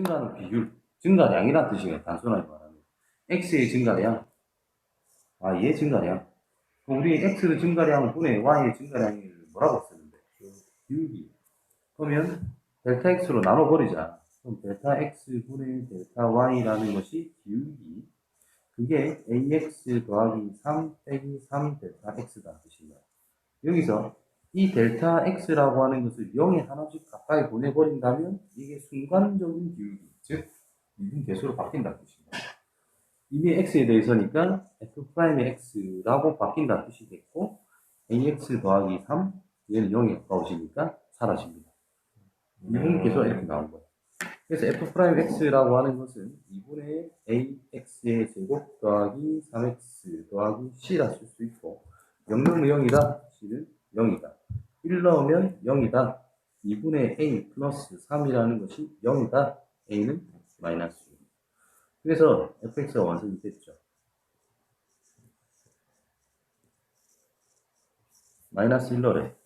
증가는 비율, 증가량이란 뜻이에요. 단순하게 말하면. x의 증가량, 아, 얘 증가량. 그럼 우리 x의 증가량 분의 y의 증가량을 뭐라고 쓰는데? 비율이. 그러면 델타 x로 나눠버리자. 그럼 델타 x 분의 델타 y라는 것이 기울기. 그게 ax 더하기 3 빼기 3 델타 x다 뜻입니다. 여기서 이 델타 x라고 하는 것을 0에 하나씩 가까이 보내버린다면 이게 순간적인 기울기, 즉 미분 개수로 바뀐다는 뜻입니다. 이미 x에 대해서니까 f'의 x라고 바뀐다는 뜻이 됐고 ax 더하기 3 얘는 0에 가까우시니까 사라집니다. 미분 개수가 이렇게 나온 거예요. 그래서 f'x라고 하는 것은 2분의 ax의 제곱 더하기 3x 더하기 c라 쓸 수 있고 0 넣으면 0이다, c는 0이다. 1 넣으면 0이다. 2분의 a 플러스 3이라는 것이 0이다. a는 마이너스 6. 그래서 fx가 완성이 됐죠. 마이너스 1러래.